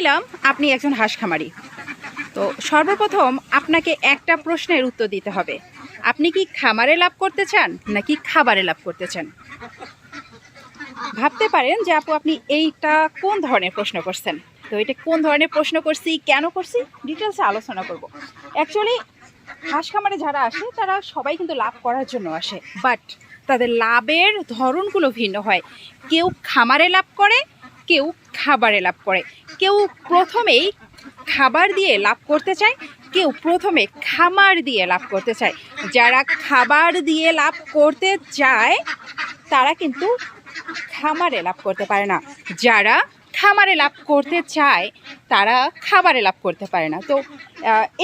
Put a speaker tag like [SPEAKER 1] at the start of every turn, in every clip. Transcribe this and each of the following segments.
[SPEAKER 1] নিলাম, আপনি একজন হাঁস খামারি তো সর্বপ্রথম আপনাকে একটা প্রশ্নের উত্তর দিতে হবে। আপনি কি খামারে লাভ করতে চান, নাকি খাবারে লাভ করতে চান? ভাবতে পারেন যে আপু, আপনি এইটা কোন ধরনের প্রশ্ন করছেন? তো এটা কোন ধরনের প্রশ্ন করছি, কেন করছি ডিটেলসে আলোচনা করব। অ্যাকচুয়ালি হাঁস খামারে যারা আসে, তারা সবাই কিন্তু লাভ করার জন্য আসে। বাট তাদের লাভের ধরনগুলো ভিন্ন হয়। কেউ খামারে লাভ করে কেউ খাবারে লাভ করে। কেউ প্রথমেই খাবার দিয়ে লাভ করতে চায়, কেউ প্রথমে খামার দিয়ে লাভ করতে চায়। যারা খাবার দিয়ে লাভ করতে চায়, তারা কিন্তু খামারে লাভ করতে পারে না। যারা খামারে লাভ করতে চায়, তারা খাবারে লাভ করতে পারে না। তো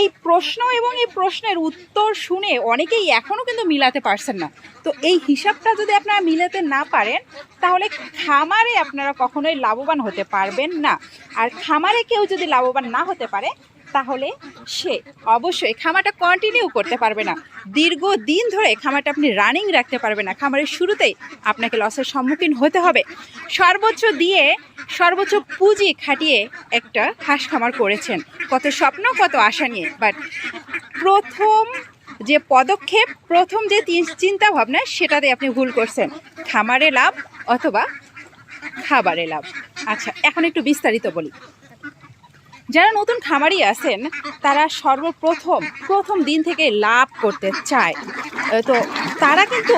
[SPEAKER 1] এই প্রশ্ন এবং এই প্রশ্নের উত্তর শুনে অনেকেই এখনও কিন্তু মিলাতে পারছেন না। তো এই হিসাবটা যদি আপনারা মিলাতে না পারেন, তাহলে খামারে আপনারা কখনোই লাভবান হতে পারবেন না। আর খামারে কেউ যদি লাভবান না হতে পারে তাহলে সে অবশ্যই খামারটা কন্টিনিউ করতে পারবে না। দীর্ঘ দিন ধরে খামারটা আপনি রানিং রাখতে পারবে না। খামারের শুরুতেই আপনাকে লসের সম্মুখীন হতে হবে। সর্বোচ্চ দিয়ে সর্বোচ্চ পুঁজি খাটিয়ে একটা হাঁস খামার করেছেন। কত স্বপ্ন, কত আশা নিয়ে। বাট প্রথম যে পদক্ষেপ, প্রথম যে চিন্তা ভাবনা সেটাতে আপনি ভুল করছেন। খামারে লাভ অথবা খাবারে লাভ। আচ্ছা এখন একটু বিস্তারিত বলি। যারা নতুন খামারি আছেন, তারা সর্বপ্রথম, প্রথম দিন থেকে লাভ করতে চায়। তো তারা কিন্তু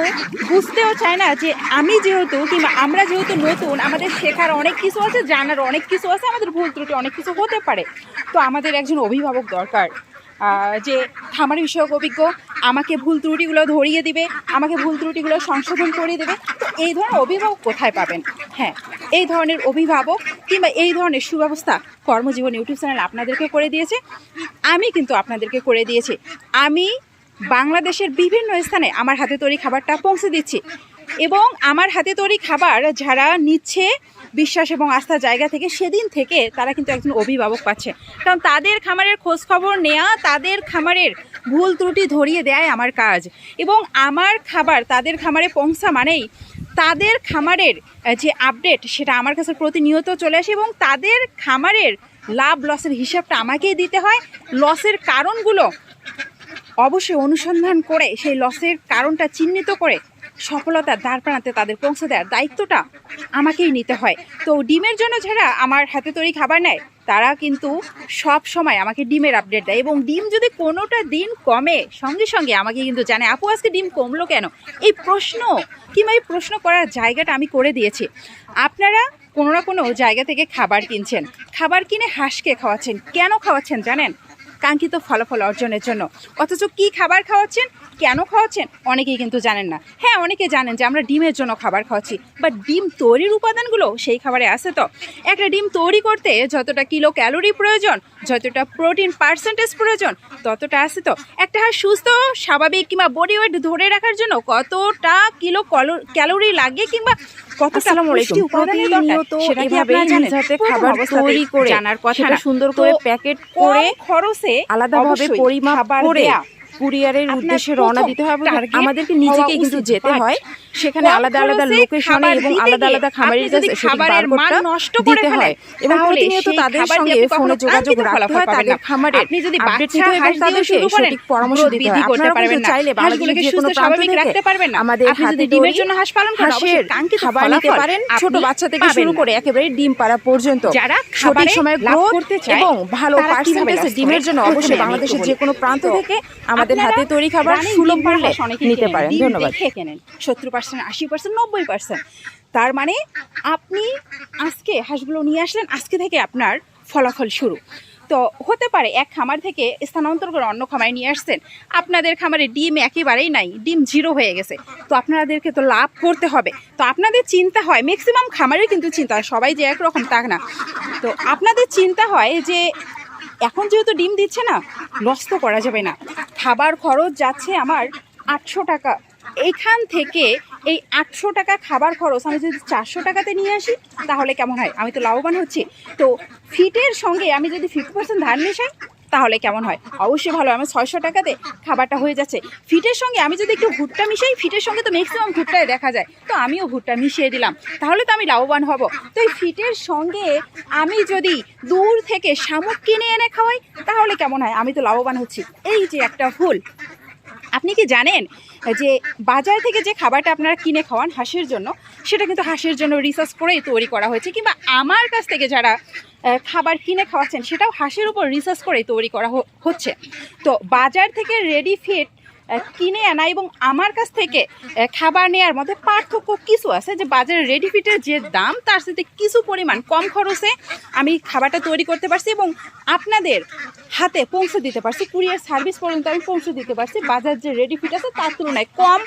[SPEAKER 1] বুঝতেও চায় না যে আমি যেহেতু কিংবা আমরা যেহেতু নতুন, আমাদের শেখার অনেক কিছু আছে, জানার অনেক কিছু আছে, আমাদের ভুল ত্রুটি অনেক কিছু হতে পারে। তো আমাদের একজন অভিভাবক দরকার। যে খামারি বিষয়ক অভিজ্ঞ, আমাকে ভুল ত্রুটিগুলো ধরিয়ে দিবে, আমাকে ভুল ত্রুটিগুলো সংশোধন করে দেবে, তো এই ধরনের অভিভাবক কোথায় পাবেন? হ্যাঁ এই ধরনের অভিভাবক কিংবা এই ধরনের সুব্যবস্থা কর্মজীবন ইউটিউব চ্যানেল আপনাদেরকে করে দিয়েছে। আমি কিন্তু আপনাদেরকে করে দিয়েছি। আমি বাংলাদেশের বিভিন্ন স্থানে আমার হাতে তৈরি খাবারটা পৌঁছে দিচ্ছি। এবং আমার হাতে তৈরি খাবার যারা নিচ্ছে, বিশ্বাস এবং আস্থা জায়গা থেকে সেদিন থেকে তারা কিন্তু একজন অভিভাবক পাচ্ছে। কারণ তাদের খামারের খোঁজ খবর নেওয়া তাদের খামারের ভুল ত্রুটি ধরিয়ে দেয় আমার কাজ। এবং আমার খাবার তাদের খামারে পৌঁছা মানেই তাদের খামারের যে আপডেট সেটা আমার কাছে প্রতিনিয়ত চলে আসে এবং তাদের খামারের লাভ লসের হিসাবটা আমাকেই দিতে হয়। লসের কারণগুলো অবশ্যই অনুসন্ধান করে, সেই লসের কারণটা চিহ্নিত করে সফলতার দ্বার প্রান্তে তাদের পৌঁছে দেওয়ার দায়িত্বটা আমাকেই নিতে হয়। তো ডিমের জন্য যারা আমার হাতে তৈরি খাবার নেয়, তারা কিন্তু সব সময় আমাকে ডিমের আপডেট দেয় এবং ডিম যদি কোনোটা দিন কমে, সঙ্গে সঙ্গে আমাকে কিন্তু জানে, আপু, আজকে ডিম কমলো কেন? এই প্রশ্ন কিংবা এই প্রশ্ন করার জায়গাটা আমি করে দিয়েছি। আপনারা কোনো না কোনো জায়গা থেকে খাবার কিনছেন। খাবার কিনে হাঁসকে খাওয়াচ্ছেন। কেন খাওয়াচ্ছেন জানেন? কাঙ্ক্ষিত ফলাফল অর্জনের জন্য। অথচ কি খাবার খাওয়াচ্ছেন? কেন খাওয়াচ্ছেন? অনেকেই কিন্তু জানেন না। হ্যাঁ অনেকে জানেন যে আমরা ডিমের জন্য খাবার খাওয়াচ্ছি বা ডিম তৈরির উপাদানগুলো সেই খাবারে আছে তো। একটা ডিম তৈরি করতে যতটা কিলো ক্যালোরি প্রয়োজন যতটা প্রোটিন পার্সেন্টেজ প্রয়োজন ততটা আছে তো। একটা হাঁস সুস্থ স্বাভাবিক কিংবা বডি ওয়েট ধরে রাখার জন্য কতটা কিলো কলো- ক্যালোরি লাগে কিংবা
[SPEAKER 2] কত
[SPEAKER 1] প্রথম
[SPEAKER 2] খাবার
[SPEAKER 1] অবস্থাতেই
[SPEAKER 2] তৈরি করে
[SPEAKER 1] জানার কথা
[SPEAKER 2] সুন্দর করে প্যাকেট করে
[SPEAKER 1] খরচে
[SPEAKER 2] আলাদাভাবে পরিমাপ করে কুরিয়ারের উদ্দেশ্যে রওনা দিতে হবে এবং আমাদেরকে নিজেকে কিন্তু যেতে হয় সেখানে আলাদা আলাদা লোকেশনে এবং আলাদা আলাদা খামারের কাছে
[SPEAKER 1] খাবারের মান নষ্ট করে
[SPEAKER 2] হয় এবং প্রতিনিয়ত তাদের সঙ্গে ফোনে যোগাযোগ রাখতে হয় তাদের
[SPEAKER 1] না।
[SPEAKER 2] খামারের
[SPEAKER 1] আপনি যদি
[SPEAKER 2] আপডেট
[SPEAKER 1] বাচ্চা
[SPEAKER 2] নিতে হয়
[SPEAKER 1] হাঁস দিয়ে শুরু করেন,
[SPEAKER 2] সঠিক পরামর্শ দিতে হয়
[SPEAKER 1] করতে
[SPEAKER 2] আপনারা
[SPEAKER 1] পারবেন না।
[SPEAKER 2] চাইলে
[SPEAKER 1] হাঁসগুলোকে সুস্থ স্বাভাবিক রাখতে পারবেন না।
[SPEAKER 2] আমাদের
[SPEAKER 1] আপনি যদি ডিমের জন্য হাঁস পালন করেন, অবশ্যই কাঙ্ক্ষিত
[SPEAKER 2] খাবার নিতে পারেন ছোট বাচ্চা থেকে শুরু করে একেবারে ডিম পাড়া পর্যন্ত
[SPEAKER 1] যারা
[SPEAKER 2] সঠিক সময় গ্রোথ
[SPEAKER 1] করতে চায়,
[SPEAKER 2] এবং ভালো পার্সেন্টেজে ডিমের জন্য অবশ্যই বাংলাদেশের যে কোনো প্রান্ত থেকে আমাদের
[SPEAKER 1] আপনারা
[SPEAKER 2] হাতে তৈরি খাবার সুলভ মূল্যে নিতে পারেন। ধন্যবাদ।
[SPEAKER 1] কেনেন সত্তর পার্সেন্ট আশি পার্সেন্ট নব্বই পার্সেন্ট। তার মানে আপনি আজকে হাঁসগুলো নিয়ে আসলেন আজকে থেকে আপনার ফলাফল শুরু। তো হতে পারে এক খামার থেকে স্থানান্তর করে অন্য খামারে নিয়ে আসছেন। আপনাদের খামারে ডিম একেবারেই নাই ডিম জিরো হয়ে গেছে। তো আপনাদেরকে তো লাভ করতে হবে। তো আপনাদের চিন্তা হয় ম্যাক্সিমাম খামারের কিন্তু চিন্তা হয় সবাই যে একরকম তাক না। তো আপনাদের চিন্তা হয় যে এখন যেহেতু ডিম দিচ্ছে না লস তো করা যাবে না। খাবার খরচ যাচ্ছে আমার আটশো টাকা। এইখান থেকে এই আটশো টাকা খাবার খরচ, আমি যদি চারশো টাকাতে নিয়ে আসি, তাহলে কেমন হয়? আমি তো লাভবান হচ্ছি। তো ফিটের সঙ্গে আমি যদি ফিফটি পার্সেন্ট ধান মেশাই তাহলে কেমন হয়? অবশ্যই ভালো। আমার ছয়শো টাকাতে খাবারটা হয়ে যাচ্ছে। ফিটের সঙ্গে আমি যদি একটু ভুট্টা মিশাই, ফিটের সঙ্গে তো ম্যাক্সিমাম ভুট্টায় দেখা যায়। তো আমিও ভুট্টা মিশিয়ে দিলাম। তাহলে তো আমি লাভবান হব। তো এই ফিটের সঙ্গে আমি যদি দূর থেকে শামুক কিনে এনে খাওয়াই, তাহলে কেমন হয়? আমি তো লাভবান হচ্ছি। এই যে একটা ভুল আপনি কি জানেন যে বাজার থেকে যে খাবারটা আপনারা কিনে খাওয়ান হাঁসের জন্য, সেটা কিন্তু হাঁসের জন্য রিসার্চ করেই তৈরি করা হয়েছে কিংবা আমার কাছ থেকে যারা খাবার কিনে খাওয়াচ্ছেন, সেটাও হাঁসের উপর রিসার্চ করেই তৈরি করা হচ্ছে। তো বাজার থেকে রেডি ফিট কিনে আনা এবং আমার কাছ থেকে খাবার নেওয়ার মধ্যে পার্থক্য কিছু আছে যে বাজারে রেডি ফিটের যে দাম, তার সাথে কিছু পরিমাণ কম খরচে আমি খাবারটা তৈরি করতে পারছি এবং আপনাদের হাতে পৌঁছে দিতে পারছি, কুরিয়ার সার্ভিস পর্যন্ত আমি পৌঁছে দিতে পারছি বাজার যে রেডি ফিট আছে তার তুলনায় কম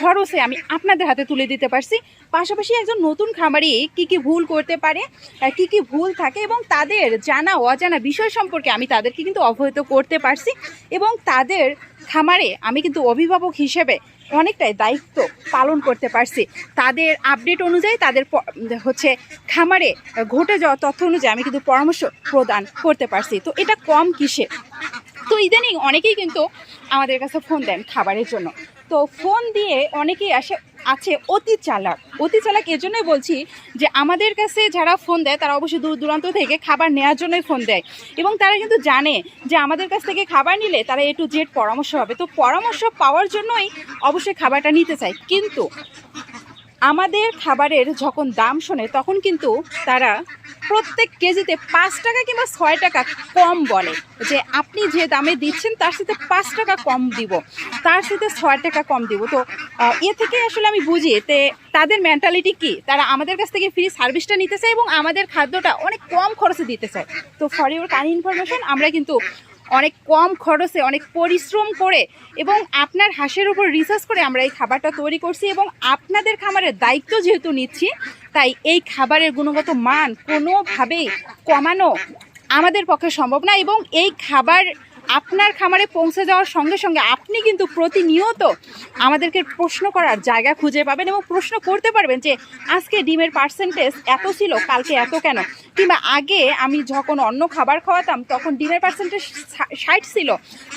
[SPEAKER 1] খরচে আমি আপনাদের হাতে তুলে দিতে পারছি। পাশাপাশি একজন নতুন খামারি কি কি ভুল করতে পারে কি কি ভুল থাকে এবং তাদের জানা অজানা বিষয় সম্পর্কে আমি তাদেরকে কিন্তু অবহিত করতে পারছি এবং তাদের খামারে আমি কিন্তু অভিভাবক হিসেবে অনেকটাই দায়িত্ব পালন করতে পারছি। তাদের আপডেট অনুযায়ী তাদের হচ্ছে খামারে ঘটে যাওয়া তথ্য অনুযায়ী আমি কিন্তু পরামর্শ প্রদান করতে পারছি। তো এটা কম কিসে তো ইদানিং অনেকেই কিন্তু আমাদের কাছে ফোন দেন খাবারের জন্য। তো ফোন দিয়ে অনেকেই আসে আছে অতি চালাক। অতি চালাক এজন্যই বলছি যে আমাদের কাছে যারা ফোন দেয়, তারা অবশ্যই দূর দূরান্ত থেকে খাবার নেওয়ার জন্যই ফোন দেয়। এবং তারা কিন্তু জানে যে আমাদের কাছ থেকে খাবার নিলে তারা এ টু জেড পরামর্শ হবে তো পরামর্শ পাওয়ার জন্যই অবশ্যই খাবারটা নিতে চায়। কিন্তু আমাদের খাবারের যখন দাম শোনে, তখন কিন্তু তারা প্রত্যেক কেজিতে পাঁচ টাকা কিংবা ছয় টাকা কম বলে যে আপনি যে দামে দিচ্ছেন, তার সাথে পাঁচ টাকা কম দিব। তার সাথে ছয় টাকা কম দিব। তো এ থেকে আসলে আমি বুঝি তে তাদের মেন্টালিটি কি? তারা আমাদের কাছ থেকে ফ্রি সার্ভিসটা নিতে চায় এবং আমাদের খাদ্যটা অনেক কম খরচে দিতে চায়। তো ফর ইউর কান ইনফরমেশন আমরা কিন্তু অনেক কম খরচে, অনেক পরিশ্রম করে এবং আপনার হাঁসের উপর রিসার্চ করে আমরা এই খাবারটা তৈরি করছি এবং আপনাদের খামারের দায়িত্ব যেহেতু নিচ্ছি, তাই এই খাবারের গুণগত মান কোনোভাবেই কমানো আমাদের পক্ষে সম্ভব না এবং এই খাবার আপনার খামারে পৌঁছে যাওয়ার সঙ্গে সঙ্গে আপনি কিন্তু প্রতিনিয়ত আমাদেরকে প্রশ্ন করার জায়গা খুঁজে পাবেন এবং প্রশ্ন করতে পারবেন যে আজকে ডিমের পার্সেন্টেজ এত ছিল, কালকে এত কেন? কিংবা আগে আমি যখন অন্য খাবার খাওয়াতাম, তখন ডিমের পার্সেন্টেজ ষাট ছিল।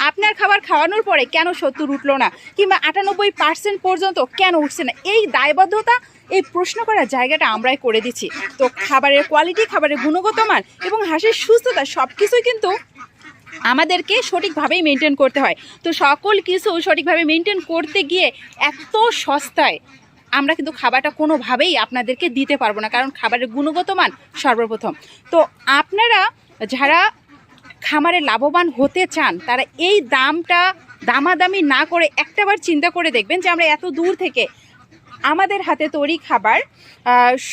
[SPEAKER 1] আপনার খাবার খাওয়ানোর পরে কেন সত্তর উঠল না? কিংবা আটানব্বই পার্সেন্ট পর্যন্ত কেন উঠছে না? এই দায়বদ্ধতা, এই প্রশ্ন করার জায়গাটা আমরাই করে দিচ্ছি। তো খাবারের কোয়ালিটি খাবারের গুণগত মান এবং হাঁসের সুস্থতা সব কিছুই কিন্তু আমাদেরকে সঠিকভাবেই মেনটেন করতে হয়। তো সকল কিছু সঠিকভাবে মেনটেন করতে গিয়ে এত সস্তায় আমরা কিন্তু খাবারটা কোনোভাবেই আপনাদেরকে দিতে পারব না, কারণ খাবারের গুণগত মান সর্বপ্রথম। তো আপনারা যারা খামারে লাভবান হতে চান, তারা এই দামটা দামাদামি না করে একটাবার চিন্তা করে দেখবেন যে আমরা এত দূর থেকে আমাদের হাতে তৈরি খাবার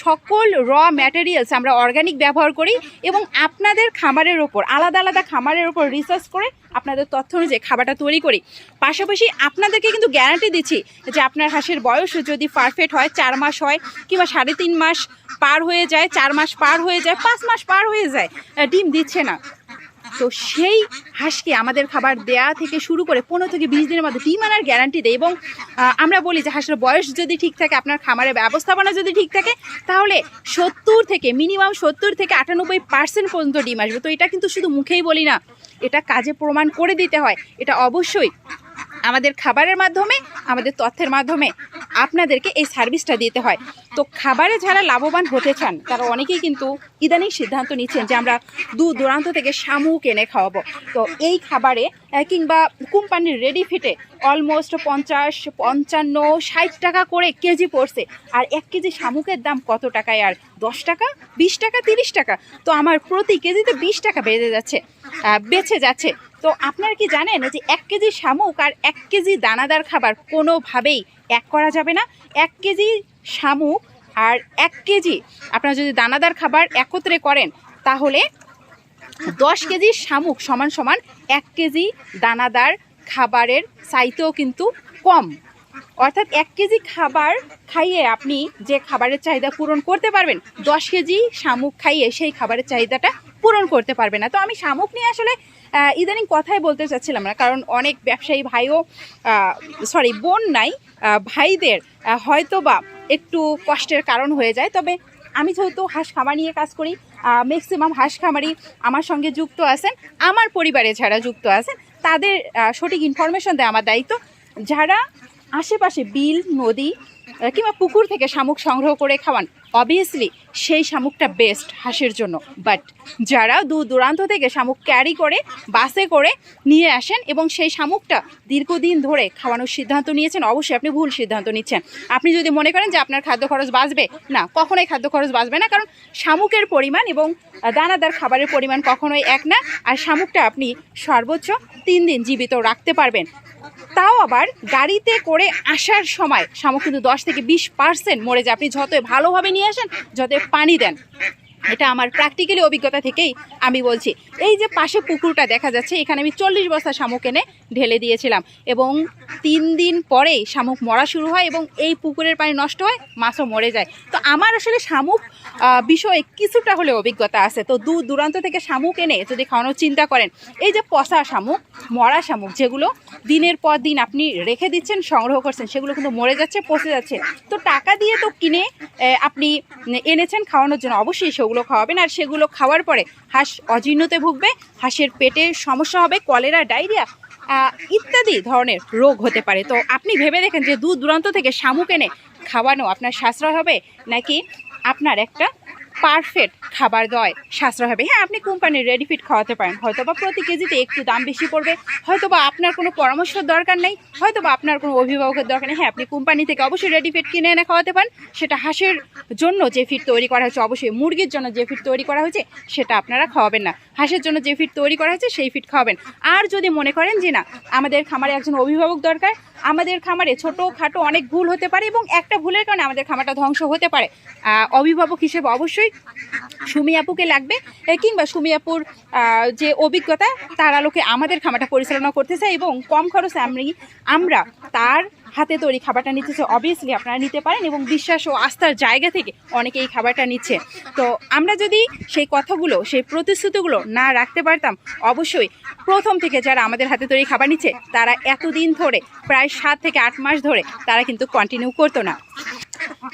[SPEAKER 1] সকল র ম্যাটেরিয়ালস আমরা অর্গানিক ব্যবহার করি এবং আপনাদের খামারের ওপর, আলাদা আলাদা খামারের ওপর রিসার্চ করে আপনাদের তথ্য অনুযায়ী খাবারটা তৈরি করি। পাশাপাশি আপনাদেরকে কিন্তু গ্যারান্টি দিচ্ছি যে আপনার হাঁসের বয়স যদি পারফেক্ট হয়, চার মাস হয় কিংবা সাড়ে তিন মাস পার হয়ে যায়, চার মাস পার হয়ে যায়, পাঁচ মাস পার হয়ে যায় ডিম দিচ্ছে না। তো সেই হাঁসকে আমাদের খাবার দেয়া থেকে শুরু করে পনেরো থেকে বিশ দিনের মধ্যে তিন আনার গ্যারান্টি দেয় এবং আমরা বলি যে হাঁসের বয়স যদি ঠিক থাকে, আপনার খামারের ব্যবস্থাপনা যদি ঠিক থাকে, তাহলে সত্তর থেকে মিনিমাম সত্তর থেকে আটানব্বই পার্সেন্ট পর্যন্ত ডিম আসবে। তো এটা কিন্তু শুধু মুখেই বলি না, এটা কাজে প্রমাণ করে দিতে হয়। এটা অবশ্যই আমাদের খাবারের মাধ্যমে, আমাদের তথ্যের মাধ্যমে আপনাদেরকে এই সার্ভিসটা দিতে হয়। তো খাবারে যারা লাভবান হতে চান, তারা অনেকেই কিন্তু ইদানিং সিদ্ধান্ত নিচ্ছেন যে আমরা দূর দূরান্ত থেকে শামুক এনে খাওয়াবো। তো এই খাবারে কিংবা কোম্পানির রেডি ফিটে অলমোস্ট পঞ্চাশ, পঞ্চান্ন, ষাট টাকা করে কেজি পড়ছে। আর এক কেজি শামুকের দাম কত টাকায়? আর দশ টাকা, বিশ টাকা, তিরিশ টাকা? তো আমার প্রতি কেজিতে বিশ টাকা বেড়ে যাচ্ছে বেঁচে যাচ্ছে। তো আপনারা কি জানেন যে এক কেজি শামুক আর এক কেজি দানাদার খাবার কোনোভাবেই এক করা যাবে না? এক কেজি শামুক আর এক কেজি আপনারা যদি দানাদার খাবার একত্রে করেন, তাহলে দশ কেজি শামুক সমান সমান এক কেজি দানাদার খাবারের চাইতেও কিন্তু কম। অর্থাৎ এক কেজি খাবার খাইয়ে আপনি যে খাবারের চাহিদা পূরণ করতে পারবেন, দশ কেজি শামুক খাইয়ে সেই খাবারের চাহিদাটা পূরণ করতে পারবে না। তো আমি শামুক নিয়ে আসলে ইদানিং কথাই বলতে চাচ্ছিলাম না, কারণ অনেক ব্যবসায়ী ভাইও সরি বোন নাই ভাইদের হয়তো বা একটু কষ্টের কারণ হয়ে যায়। তবে আমি যেহেতু হাঁস খামার নিয়ে কাজ করি ম্যাক্সিমাম হাঁস খামারি আমার সঙ্গে যুক্ত আছেন, আমার পরিবারে যারা যুক্ত আছেন, তাদের সঠিক ইনফরমেশন দেওয়া আমার দায়িত্ব। যারা আশেপাশে বিল, নদী কিংবা পুকুর থেকে শামুক সংগ্রহ করে খাওয়ান অবভিয়াসলি সেই শামুকটা বেস্ট হাঁসের জন্য। বাট যারা দূর দূরান্ত থেকে শামুক ক্যারি করে বাসে করে নিয়ে আসেন এবং সেই শামুকটা দীর্ঘদিন ধরে খাওয়ানোর সিদ্ধান্ত নিয়েছেন, অবশ্যই আপনি ভুল সিদ্ধান্ত নিচ্ছেন। আপনি যদি মনে করেন যে আপনার খাদ্য খরচ বাঁচবে, না, কখনোই খাদ্য খরচ বাঁচবে না, কারণ শামুকের পরিমাণ এবং দানাদার খাবারের পরিমাণ কখনোই এক না, আর শামুকটা আপনি সর্বোচ্চ তিন দিন জীবিত রাখতে পারবেন। তাও আবার গাড়িতে করে আসার সময় শামুক কিন্তু দশ থেকে বিশ পার্সেন্ট মরে যায়। আপনি যতই ভালোভাবে নিয়ে আসেন, যতে পানি দেন। এটা আমার প্র্যাকটিক্যালি অভিজ্ঞতা থেকেই আমি বলছি। এই যে পাশে পুকুরটা দেখা যাচ্ছে, এখানে আমি চল্লিশ বস্তা শামুক এনে ঢেলে দিয়েছিলাম এবং তিন দিন পরেই শামুক মরা শুরু হয় এবং এই পুকুরের পানি নষ্ট হয়, মাছও মরে যায়। তো আমার আসলে শামুক বিষয়ে কিছুটা হলে অভিজ্ঞতা আছে। তো দূর দূরান্ত থেকে শামুক এনে যদি খাওয়ানোর চিন্তা করেন, এই যে পচা শামুক, মরা শামুক যেগুলো দিনের পর দিন আপনি রেখে দিচ্ছেন, সংগ্রহ করছেন, সেগুলো কিন্তু মরে যাচ্ছে, পচে যাচ্ছে। তো টাকা দিয়ে তো কিনে আপনি এনেছেন খাওয়ানোর জন্য, অবশ্যই সেগুলো খাওয়াবেন। আর সেগুলো খাওয়ার পরে হাঁস অজীর্ণতে ভুগবে, হাঁসের পেটে সমস্যা হবে, কলেরা, ডায়রিয়া ইত্যাদি ধরনের রোগ হতে পারে। তো আপনি ভেবে দেখেন যে দূর দূরান্ত থেকে শামুক এনে খাওয়ানো আপনার সাশ্রয় হবে নাকি আপনার একটা পারফেক্ট খাবার দেওয়ায় সাশ্রয় হবে। হ্যাঁ আপনি কোম্পানির রেডি ফিট খাওয়াতে পারেন। হয়তো বা প্রতি কেজিতে একটু দাম বেশি পড়বে। হয়তো বা আপনার কোনো পরামর্শের দরকার নেই। হয়তো বা আপনার কোনো অভিভাবকের দরকার নেই। হ্যাঁ আপনি কোম্পানি থেকে অবশ্যই রেডি ফিট কিনে এনে খাওয়াতে পারেন। সেটা হাঁসের জন্য যে ফিট তৈরি করা হয়েছে, অবশ্যই মুরগির জন্য যে ফিট তৈরি করা হয়েছে, সেটা আপনারা খাওয়াবেন না। হাঁসের জন্য যে ফিট তৈরি করা হয়েছে, সেই ফিট খাওয়াবেন। আর যদি মনে করেন যে না, আমাদের খামারে একজন অভিভাবক দরকার, আমাদের খামারে ছোটো খাটো অনেক ভুল হতে পারে এবং একটা ভুলের কারণে আমাদের খামারটা ধ্বংস হতে পারে। অভিভাবক হিসেবে অবশ্যই সুমি আপুকে লাগবে। কিংবা সুমি আপুর যে অভিজ্ঞতা, তার আলোকে আমাদের খামারটা পরিচালনা করতে চাই এবং কম খরচে আমি, আমরা তার হাতে তৈরি খাবারটা নিতে চাই। অবভিয়াসলি আপনারা নিতে পারেন এবং বিশ্বাস ও আস্থার জায়গা থেকে অনেকে এই খাবারটা নিচ্ছে। তো আমরা যদি সেই কথাগুলো, সেই প্রতিশ্রুতিগুলো না রাখতে পারতাম, অবশ্যই প্রথম থেকে যারা আমাদের হাতে তৈরি খাবার নিচ্ছে, তারা এতদিন ধরে, প্রায় সাত থেকে আট মাস ধরে, তারা কিন্তু কন্টিনিউ করতো না।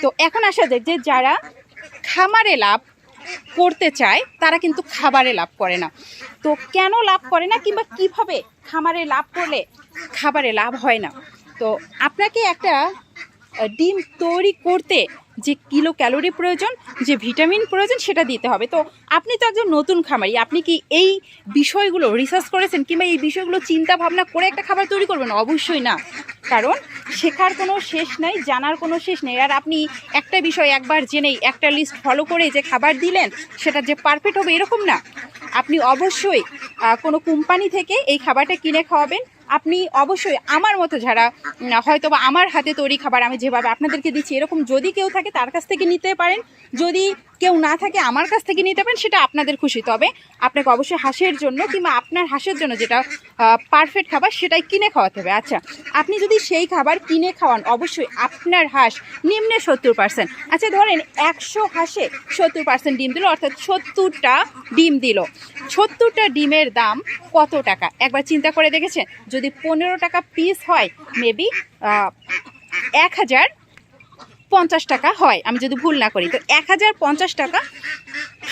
[SPEAKER 1] তো এখন আসা যাক যে যারা খামারে লাভ করতে চায়, তারা কিন্তু খাবারে লাভ করে না। তো কেন লাভ করে না কিংবা কীভাবে খামারে লাভ করলে খাবারে লাভ হয় না? তো আপনাকে একটা ডিম তৈরি করতে যে কিলো ক্যালোরি প্রয়োজন, যে ভিটামিন প্রয়োজন, সেটা দিতে হবে। তো আপনি তো একজন নতুন খামারি, আপনি কি এই বিষয়গুলো রিসার্চ করেছেন কিংবা এই বিষয়গুলো চিন্তা ভাবনা করে একটা খাবার তৈরি করবেন? অবশ্যই না। কারণ শেখার কোনো শেষ নাই, জানার কোনো শেষ নেই। আর আপনি একটা বিষয় একবার জেনেই একটা লিস্ট ফলো করে যে খাবার দিলেন, সেটা যে পারফেক্ট হবে এরকম না। আপনি অবশ্যই কোনো কোম্পানি থেকে এই খাবারটা কিনে খাওয়াবেন। আপনি অবশ্যই আমার মতো যারা হয়তো বা আমার হাতে তৈরি খাবার আমি যেভাবে আপনাদেরকে দিচ্ছি, এরকম যদি কেউ থাকে তার কাছ থেকে নিতে পারেন। যদি কেউ না থাকে আমার কাছ থেকে নিতে পারেন, সেটা আপনাদের খুশি। তবে আপনাকে অবশ্যই হাঁসের জন্য কিংবা আপনার হাঁসের জন্য যেটা পারফেক্ট খাবার সেটাই কিনে খাওয়াতে হবে। আচ্ছা আপনি যদি সেই খাবার কিনে খাওয়ান, অবশ্যই আপনার হাঁস নিম্নে সত্তর পার্সেন্ট আচ্ছা ধরেন একশো হাঁসে সত্তর পার্সেন্ট ডিম দিল, অর্থাৎ সত্তরটা ডিম দিল। সত্তরটা ডিমের দাম কত টাকা? একবার চিন্তা করে দেখেছেন? যদি পনেরো টাকা পিস হয় মেবি এক হাজার পঞ্চাশ টাকা হয়, আমি যদি ভুল না করি। তো এক হাজার পঞ্চাশ টাকা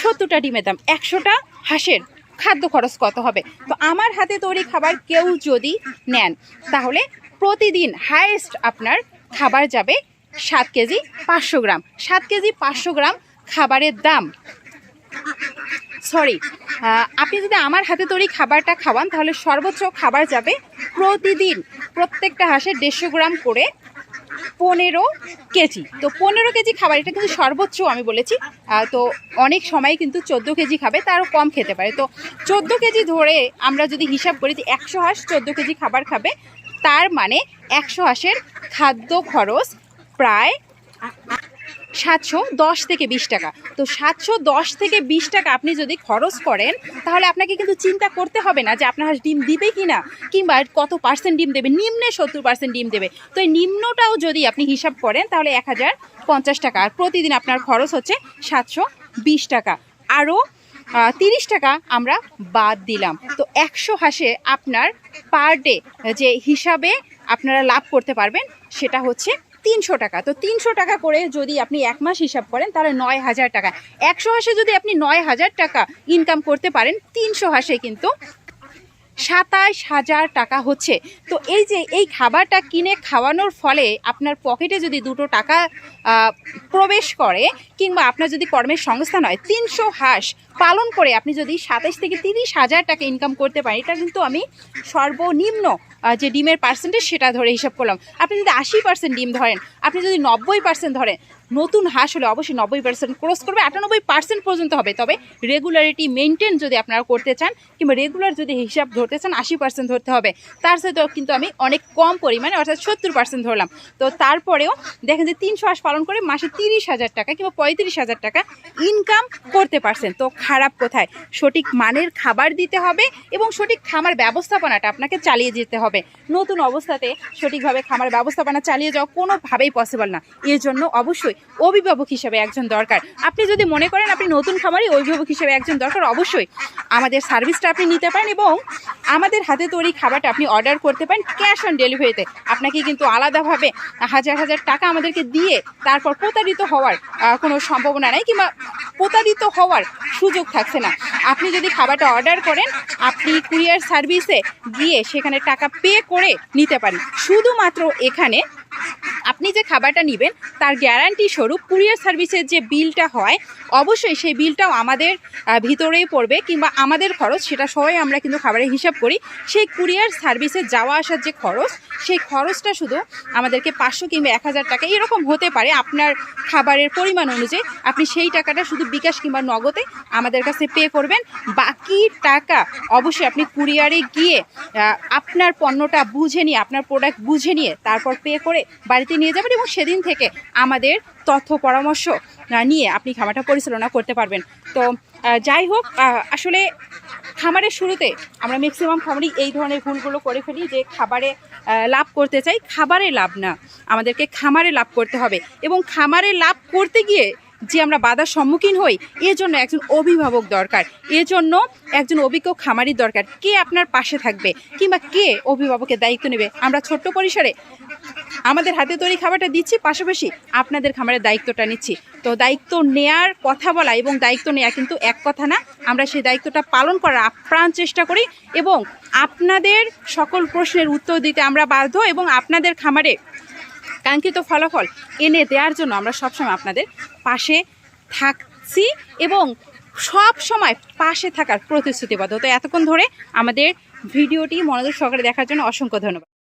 [SPEAKER 1] সত্তরটা ডিমের দাম, একশোটা হাঁসের খাদ্য খরচ কত হবে? তো আমার হাতে তৈরি খাবার কেউ যদি নেন, তাহলে প্রতিদিন হায়েস্ট আপনার খাবার যাবে সাত কেজি পাঁচশো গ্রাম। সাত কেজি পাঁচশো গ্রাম খাবারের দাম। সরি আপনি যদি আমার হাতে তৈরি খাবারটা খাওয়ান, তাহলে সর্বোচ্চ খাবার যাবে প্রতিদিন প্রত্যেকটা হাঁসের দেড়শো গ্রাম করে পনেরো কেজি। তো পনেরো কেজি খাবার, এটা কিন্তু সর্বোচ্চ আমি বলেছি। তো অনেক সময় কিন্তু চোদ্দ কেজি খাবে, তারও কম খেতে পারে। তো চোদ্দ কেজি ধরে আমরা যদি হিসাব করি যে একশো হাঁস চোদ্দ কেজি খাবার খাবে, তার মানে একশো হাঁসের খাদ্য খরচ প্রায় সাতশো দশ থেকে বিশ টাকা। তো সাতশো দশ থেকে বিশ টাকা আপনি যদি খরচ করেন, তাহলে আপনাকে কিন্তু চিন্তা করতে হবে না যে আপনার ডিম দিবে কি না কিংবা কত পার্সেন্ট ডিম দেবে, নিম্নে সত্তর পার্সেন্ট ডিম দেবে। তো এই নিম্নটাও যদি আপনি হিসাব করেন, তাহলে এক হাজার পঞ্চাশ টাকা। আর প্রতিদিন আপনার খরচ হচ্ছে সাতশো বিশ টাকা। আরও তিরিশ টাকা আমরা বাদ দিলাম। তো একশো হাসে আপনার পার ডে যে হিসাবে আপনারা লাভ করতে পারবেন, সেটা হচ্ছে তিনশো টাকা। তো তিনশো টাকা করে যদি আপনি এক মাস হিসাব করেন, তাহলে নয় হাজার টাকা। একশো হাঁসে যদি আপনি নয় হাজার টাকা ইনকাম করতে পারেন, তিনশো হাঁসে কিন্তু সাতাশ হাজার টাকা হচ্ছে। তো এই যে, এই খাবারটা কিনে খাওয়ানোর ফলে আপনার পকেটে যদি দুটো টাকা প্রবেশ করে, কিংবা আপনার যদি কর্মের সংস্থান হয়, তিনশো হাঁস পালন করে আপনি যদি সাতাশ থেকে তিরিশ হাজার টাকা ইনকাম করতে পারেন, এটা কিন্তু আমি সর্বনিম্ন যে ডিমের পার্সেন্টেজ সেটা ধরে হিসাব করলাম। আপনি যদি আশি পার্সেন্ট ডিম ধরেন, আপনি যদি নব্বই পার্সেন্ট ধরেন নতুন হাঁস হলে অবশ্যই নব্বই পার্সেন্ট ক্রস করবে, আটানব্বই পার্সেন্ট পর্যন্ত হবে। তবে রেগুলারিটি মেনটেন যদি আপনারা করতে চান, কিংবা রেগুলার যদি হিসাব ধরতে চান, আশি পার্সেন্ট ধরতে হবে। তার সাথেও কিন্তু আমি অনেক কম পরিমাণে, অর্থাৎ সত্তর পার্সেন্ট ধরলাম। তো তারপরেও দেখেন যে তিনশো হাঁস পালন করে মাসে তিরিশ হাজার টাকা কিংবা পঁয়ত্রিশ হাজার টাকা ইনকাম করতে পারছেন। তো খারাপ কোথায়? সঠিক মানের খাবার দিতে হবে এবং সঠিক খামার ব্যবস্থাপনাটা আপনাকে চালিয়ে যেতে হবে। নতুন অবস্থাতে সঠিকভাবে খামার ব্যবস্থাপনা চালিয়ে যাওয়া কোনোভাবেই পসিবল না। এর জন্য অবশ্যই অভিভাবক হিসেবে একজন দরকার। আপনি যদি মনে করেন আপনি নতুন খামারই অভিভাবক হিসেবে একজন দরকার, অবশ্যই। আমাদের সার্ভিসটা আপনি নিতে পারেন এবং আমাদের হাতে তৈরি খাবারটা আপনি অর্ডার করতে পারেন ক্যাশ অন ডেলিভারিতে। আপনাকে কিন্তু আলাদাভাবে হাজার হাজার টাকা আমাদেরকে দিয়ে তারপর প্রতারিত হওয়ার কোনো সম্ভাবনা নাই কিংবা প্রতারিত হওয়ার সুযোগ থাকছে না। আপনি যদি খাবারটা অর্ডার করেন, আপনি কুরিয়ার সার্ভিসে গিয়ে সেখানে টাকা পে করে নিতে পারেন। শুধুমাত্র এখানে আপনি যে খাবারটা নেবেন, তার গ্যারান্টি স্বরূপ কুরিয়ার সার্ভিসের যে বিলটা হয়, অবশ্যই সেই বিলটাও আমাদের ভিতরেই পড়বে কিংবা আমাদের খরচ, সেটা সবাই আমরা কিন্তু খাবারের হিসাব করি। সেই কুরিয়ার সার্ভিসে যাওয়া আসার যে খরচ, সেই খরচটা শুধু আমাদেরকে পাঁচশো কিংবা এক হাজার টাকা এরকম হতে পারে আপনার খাবারের পরিমাণ অনুযায়ী। আপনি সেই টাকাটা শুধু বিকাশ কিংবা নগদে আমাদের কাছে পে করবেন। বাকি টাকা অবশ্যই আপনি কুরিয়ারে গিয়ে আপনার পণ্যটা বুঝে নিয়ে, আপনার প্রোডাক্ট বুঝে নিয়ে তারপর পে করে বাড়িতে নিয়ে যাবেন এবং সেদিন থেকে আমাদের তথ্য পরামর্শ নিয়ে আপনি খামারটা পরিচালনা করতে পারবেন। তো যাই হোক আসলে খামারের শুরুতে আমরা ম্যাক্সিমাম খামারই এই ধরনের ভুলগুলো করে ফেলি যে খাবারে লাভ করতে চাই। খাবারে লাভ না, আমাদেরকে খামারে লাভ করতে হবে এবং খামারে লাভ করতে গিয়ে যে আমরা বাধার সম্মুখীন হই এজন্য একজন অভিভাবক দরকার। এজন্য একজন অভিজ্ঞ খামারির দরকার। কে আপনার পাশে থাকবে কিংবা কে অভিভাবকের দায়িত্ব নেবে? আমরা ছোট্ট পরিসরে আমাদের হাতে তৈরি খাবারটা দিচ্ছি, পাশাপাশি আপনাদের খামারের দায়িত্বটা নিচ্ছি। তো দায়িত্ব নেয়ার কথা বলা এবং দায়িত্ব নেওয়া কিন্তু এক কথা না, আমরা সেই দায়িত্বটা পালন করার আপ্রাণ চেষ্টা করি এবং আপনাদের সকল প্রশ্নের উত্তর দিতে আমরা বাধ্য এবং আপনাদের খামারে কাঙ্ক্ষিত ফলাফল এনে দেওয়ার জন্য আমরা সবসময় আপনাদের পাশে থাকছি এবং সব সময় পাশে থাকার প্রতিশ্রুতিবদ্ধ। তো এতক্ষণ ধরে আমাদের ভিডিওটি মনোযোগ সহকারে দেখার জন্য অসংখ্য ধন্যবাদ।